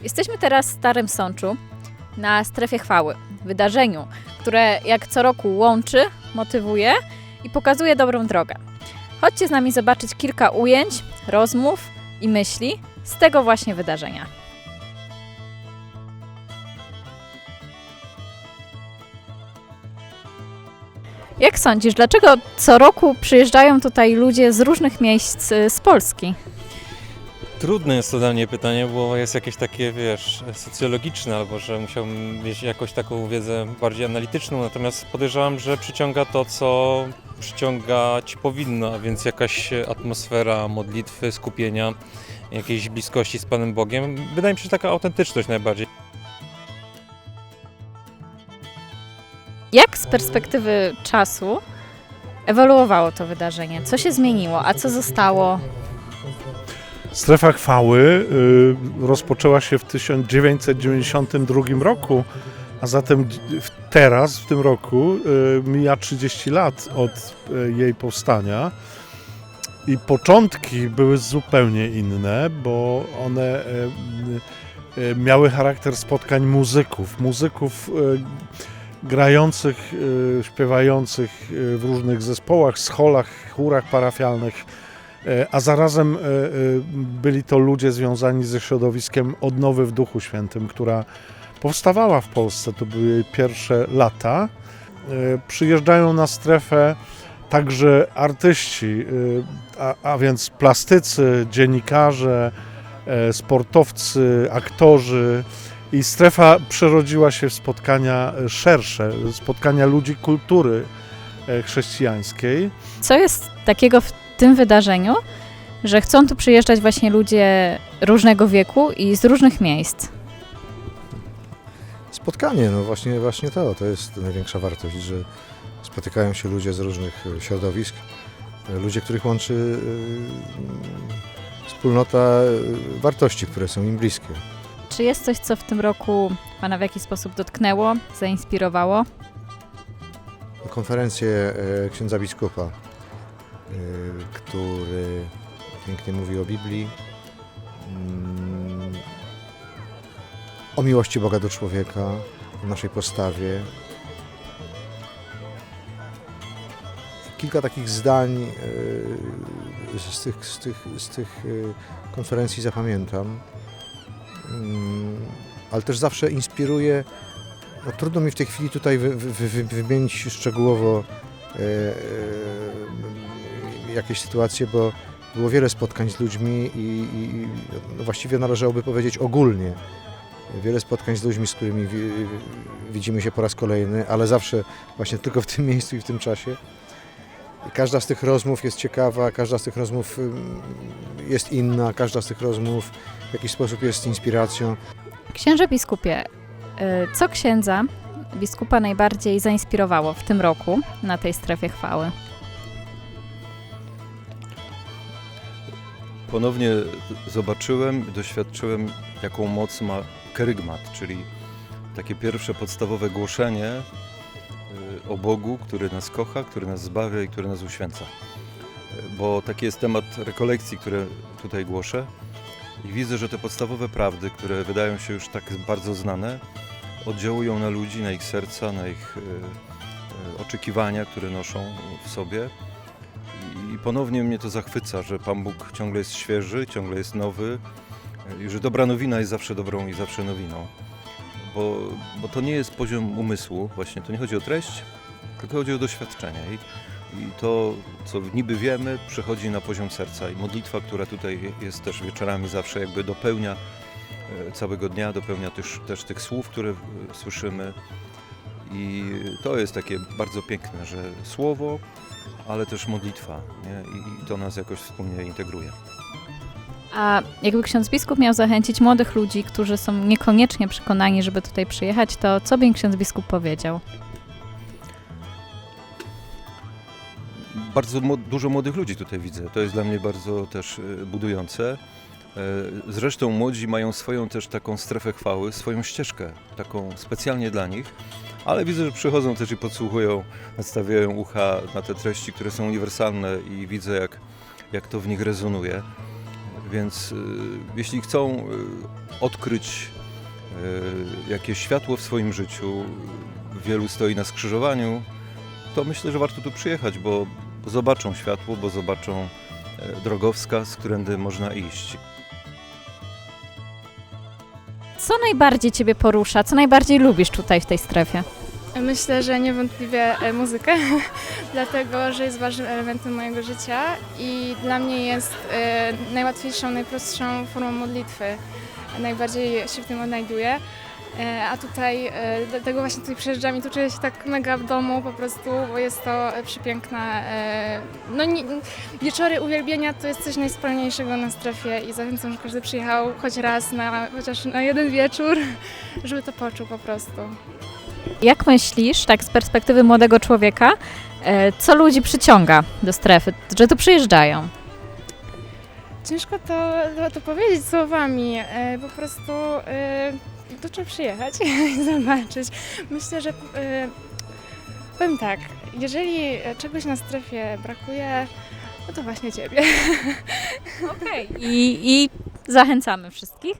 Jesteśmy teraz w Starym Sączu na strefie chwały, wydarzeniu, które jak co roku łączy, motywuje i pokazuje dobrą drogę. Chodźcie z nami zobaczyć kilka ujęć, rozmów i myśli z tego właśnie wydarzenia. Jak sądzisz, dlaczego co roku przyjeżdżają tutaj ludzie z różnych miejsc y, z Polski? Trudne jest to dla mnie pytanie, bo jest jakieś takie, wiesz, socjologiczne, albo że musiałbym mieć jakąś taką wiedzę bardziej analityczną, natomiast podejrzewam, że przyciąga to, co przyciągać powinno, a więc jakaś atmosfera modlitwy, skupienia, jakiejś bliskości z Panem Bogiem. Wydaje mi się, że taka autentyczność najbardziej. Jak z perspektywy czasu ewoluowało to wydarzenie? Co się zmieniło, a co zostało? Strefa chwały y, rozpoczęła się w 1992 roku, a zatem teraz, w tym roku, y, mija 30 lat od y, jej powstania. I początki były zupełnie inne, bo one miały charakter spotkań muzyków. Muzyków grających, śpiewających w różnych zespołach, scholach, chórach parafialnych. E, a zarazem e, e, byli to ludzie związani ze środowiskiem Odnowy w Duchu Świętym, która powstawała w Polsce, to były pierwsze lata. Przyjeżdżają na strefę także artyści, a, a więc plastycy, dziennikarze, sportowcy, aktorzy. I strefa przerodziła się w spotkania szersze, spotkania ludzi kultury chrześcijańskiej. Co jest takiego w tym wydarzeniu, że chcą tu przyjeżdżać właśnie ludzie różnego wieku i z różnych miejsc? Spotkanie, no właśnie, właśnie to, to jest największa wartość, że spotykają się ludzie z różnych e, środowisk, e, ludzie, których łączy e, wspólnota wartości, które są im bliskie. Czy jest coś, co w tym roku Pana w jakiś sposób dotknęło, zainspirowało? Konferencję księdza biskupa, który pięknie mówi o Biblii, mm, o miłości Boga do człowieka, o naszej postawie. Kilka takich zdań e, z tych, z tych, z tych e, konferencji zapamiętam, Mm, ale też zawsze inspiruje no, trudno mi w tej chwili tutaj wy, wy, wy, wymienić szczegółowo jakieś sytuacje, bo było wiele spotkań z ludźmi i, i no, właściwie należałoby powiedzieć ogólnie. Wiele spotkań z ludźmi, z którymi wi, widzimy się po raz kolejny, ale zawsze właśnie tylko w tym miejscu i w tym czasie. I każda z tych rozmów jest ciekawa, każda z tych rozmów jest inna, każda z tych rozmów w jakiś sposób jest inspiracją. Księże biskupie, y, co księdza biskupa najbardziej zainspirowało w tym roku na tej strefie chwały? Ponownie zobaczyłem, doświadczyłem, jaką moc ma kerygmat, czyli takie pierwsze podstawowe głoszenie y, o Bogu, który nas kocha, który nas zbawia i który nas uświęca. Y, Bo taki jest temat rekolekcji, które tutaj głoszę. I widzę, że te podstawowe prawdy, które wydają się już tak bardzo znane, oddziałują na ludzi, na ich serca, na ich y, oczekiwania, które noszą w sobie. I ponownie mnie to zachwyca, że Pan Bóg ciągle jest świeży, ciągle jest nowy i że dobra nowina jest zawsze dobrą i zawsze nowiną. Bo, bo to nie jest poziom umysłu, właśnie to nie chodzi o treść, tylko chodzi o doświadczenie. I, I to, co niby wiemy, przechodzi na poziom serca. I modlitwa, która tutaj jest też wieczorami zawsze jakby dopełnia e, całego dnia, dopełnia też, też tych słów, które e, słyszymy. I to jest takie bardzo piękne, że słowo, ale też modlitwa. Nie? I- I to nas jakoś wspólnie integruje. A jakby ksiądz biskup miał zachęcić młodych ludzi, którzy są niekoniecznie przekonani, żeby tutaj przyjechać, to co by im ksiądz biskup powiedział? Bardzo mo- dużo młodych ludzi tutaj widzę. To jest dla mnie bardzo też e, budujące. E, Zresztą młodzi mają swoją też taką strefę chwały, swoją ścieżkę, taką specjalnie dla nich, ale widzę, że przychodzą też i podsłuchują, nastawiają ucha na te treści, które są uniwersalne i widzę, jak, jak to w nich rezonuje. Więc y, jeśli chcą y, odkryć jakieś światło w swoim życiu, wielu stoi na skrzyżowaniu, to myślę, że warto tu przyjechać, bo, zobaczą światło, bo zobaczą e, drogowskaz, którędy można iść. Co najbardziej Ciebie porusza? Co najbardziej lubisz tutaj w tej strefie? Myślę, że niewątpliwie e, muzykę, dlatego że jest ważnym elementem mojego życia i dla mnie jest e, najłatwiejszą, najprostszą formą modlitwy. Najbardziej się w tym odnajduję. E, A tutaj, e, dlatego właśnie tutaj przyjeżdżam i tu czuję się tak mega w domu po prostu, bo jest to e, przepiękna. No, nie, wieczory uwielbienia to jest coś najsprawniejszego na strefie i zachęcam, że każdy przyjechał choć raz, na, chociaż na jeden wieczór, żeby to poczuł po prostu. Jak myślisz, tak z perspektywy młodego człowieka, co ludzi przyciąga do strefy, że tu przyjeżdżają? Ciężko to, to, to powiedzieć słowami. Po prostu to trzeba przyjechać i zobaczyć. Myślę, że e, powiem tak, jeżeli czegoś na strefie brakuje, no to właśnie ciebie. Okej. I, I zachęcamy wszystkich.